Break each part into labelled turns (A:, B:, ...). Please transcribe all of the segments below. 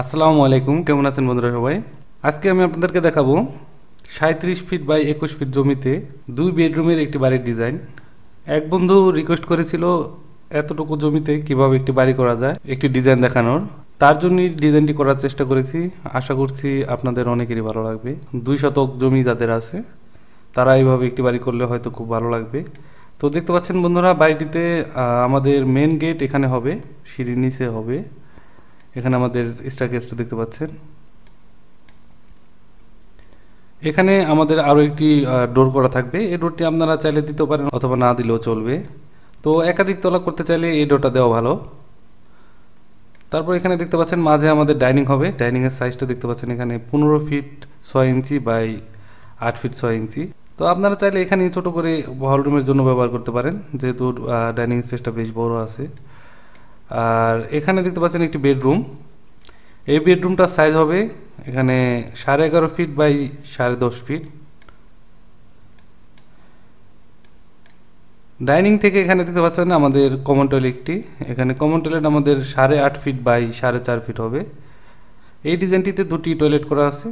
A: আসসালামু আলাইকুম, কেমন আছেন বন্ধুরা সবাই? আজকে আমি আপনাদেরকে দেখাবো সাঁত্রিশ ফিট বাই একুশ ফিট জমিতে দুই বেডরুমের একটি বাড়ির ডিজাইন। এক বন্ধু রিকোয়েস্ট করেছিল এতটুকু জমিতে কীভাবে একটি বাড়ি করা যায়, একটি ডিজাইন দেখানোর। তার জন্যই ডিজাইনটি করার চেষ্টা করেছি। আশা করছি আপনাদের অনেকেরই ভালো লাগবে। দুই শতক জমি যাদের আছে, তারা এইভাবে একটি বাড়ি করলে হয়তো খুব ভালো লাগবে। তো দেখতে পাচ্ছেন বন্ধুরা, বাড়িটিতে আমাদের মেন গেট এখানে হবে, সিঁড়ির নিচে হবে। এখানে আমাদের স্টারকেসটা দেখতে পাচ্ছেন। এখানে আমাদের আরও একটি ডোর করা থাকবে। এই ডোরটি আপনারা চাইলে দিতে পারেন অথবা না দিলেও চলবে। তো একাধিক তলা করতে চাইলে এই ডোরটা দেওয়া ভালো। তারপর এখানে দেখতে পাচ্ছেন মাঝে আমাদের ডাইনিং হবে। ডাইনিংয়ের সাইজটা দেখতে পাচ্ছেন এখানে পনেরো ফিট ছয় ইঞ্চি বাই আট ফিট ছয় ইঞ্চি। তো আপনারা চাইলে এখানে ছোট করে হলরুমের জন্য ব্যবহার করতে পারেন। যেহেতু ডাইনিং স্পেসটা বেশ বড় আছে। আর এখানে দেখতে পাচ্ছেন একটি বেডরুম। এই বেডরুমটার সাইজ হবে এখানে সাড়ে এগারো ফিট বাই সাড়ে দশ ফিট ডাইনিং থেকে এখানে দেখতে পাচ্ছেন আমাদের কমন টয়লেটটি এখানে কমন টয়লেট আমাদের সাড়ে আট ফিট বাই সাড়ে চার ফিট হবে। এই ডিজাইনটিতে দুটি টয়লেট করা আছে।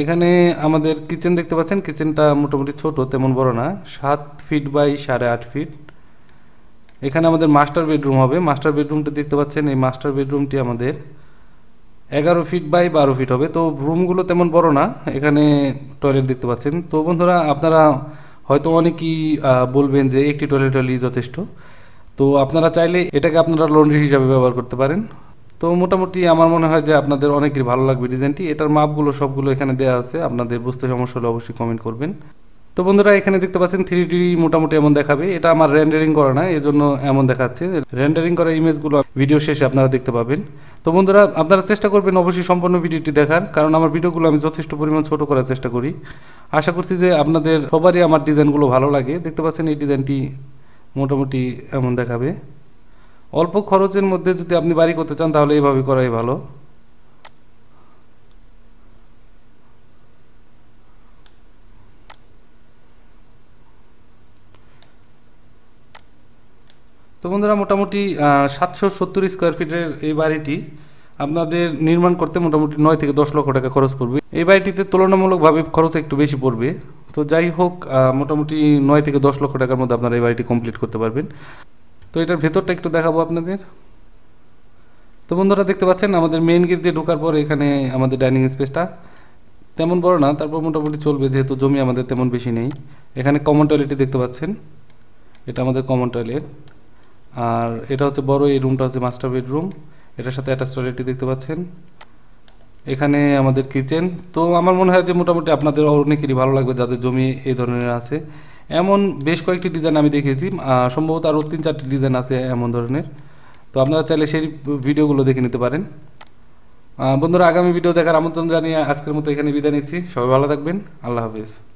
A: এখানে আমাদের কিচেন দেখতে পাচ্ছেন কিচেনটা মোটামুটি ছোট, তেমন বড় না। সাত ফিট বাই সাড়ে আট ফিট এখানে আমাদের মাস্টার বেডরুম হবে। মাস্টার বেডরুমটা দেখতে পাচ্ছেন, এই মাস্টার বেডরুমটি আমাদের এগারো ফিট বাই বারো ফিট হবে। তো রুমগুলো তেমন বড় না, এখানে টয়লেট দেখতে পাচ্ছেন। তো বন্ধুরা, আপনারা হয়তো অনেকেই বলবেন যে একটি টয়লেট হলেই যথেষ্ট। তো আপনারা চাইলে এটাকে আপনারা লন্ড্রি হিসাবে ব্যবহার করতে পারেন। তো মোটামুটি আমার মনে হয় যে আপনাদের অনেকেরই ভালো লাগবে ডিজাইনটি। এটার মাপগুলো সবগুলো এখানে দেওয়া আছে। আপনাদের বুঝতে সমস্যা হলে অবশ্যই কমেন্ট করবেন। তো বন্ধুরা, এখানে দেখতে পাচ্ছেন থ্রি ডি মোটামুটি এমন দেখাবে। এটা আমার রেন্ডারিং করা না এই জন্য এমন দেখাচ্ছে। রেন্ডারিং করা ইমেজগুলো ভিডিও শেষে আপনারা দেখতে পাবেন। তো বন্ধুরা, আপনারা চেষ্টা করবেন অবশ্যই সম্পূর্ণ ভিডিওটি দেখার, কারণ আমার ভিডিওগুলো আমি যথেষ্ট পরিমাণ ছোট করার চেষ্টা করি। আশা করছি যে আপনাদের সবারই আমার ডিজাইনগুলো ভালো লাগে। দেখতে পাচ্ছেন এই ডিজাইনটি মোটামুটি এমন দেখাবে। অল্প খরচের মধ্যে যদি আপনি বাড়ি করতে চান, তাহলে এইভাবে করাই ভালো। তো বন্ধুরা, মোটামুটি সাতশো সত্তর স্কোয়ার ফিটের এই বাড়িটি আপনাদের নির্মাণ করতে মোটামুটি নয় থেকে দশ লক্ষ টাকা খরচ পড়বে। এই বাড়িটিতে তুলনামূলকভাবে খরচ একটু বেশি পড়বে। তো যাই হোক মোটামুটি নয় থেকে দশ লক্ষ টাকার মধ্যে আপনারা এই বাড়িটি কমপ্লিট করতে পারবেন। তো এটার ভেতরটা একটু দেখাবো আপনাদের। তো বন্ধুরা, দেখতে পাচ্ছেন, আমাদের মেইন গেট দিয়ে ঢোকার পর এখানে আমাদের ডাইনিং স্পেসটা তেমন বড় না, তারপর মোটামুটি চলবে, যেহেতু জমি আমাদের তেমন বেশি নেই। এখানে কমন টয়লেটটি দেখতে পাচ্ছেন। এটা আমাদের কমন টয়লেট আর এটা হচ্ছে বড় এই রুমটা হচ্ছে মাস্টার বেডরুম এটার সাথে অ্যাটাচ টয়লেটটি দেখতে পাচ্ছেন। এখানে আমাদের কিচেন তো আমার মনে হয় যে মোটামুটি আপনাদের অনেকেরই ভালো লাগবে, যাদের জমি এই ধরনের আছে। এমন বেশ কয়েকটি ডিজাইন আমি দেখেছি সম্ভবত আরও তিন চারটি ডিজাইন আছে এমন ধরনের। তো আপনারা চাইলে সেই ভিডিওগুলো দেখে নিতে পারেন। বন্ধুরা, আগামী ভিডিও দেখার আমন্ত্রণ জানিয়ে আজকের মতো এখানে বিদায় নিচ্ছি। সবাই ভালো থাকবেন। আল্লাহ হাফিজ।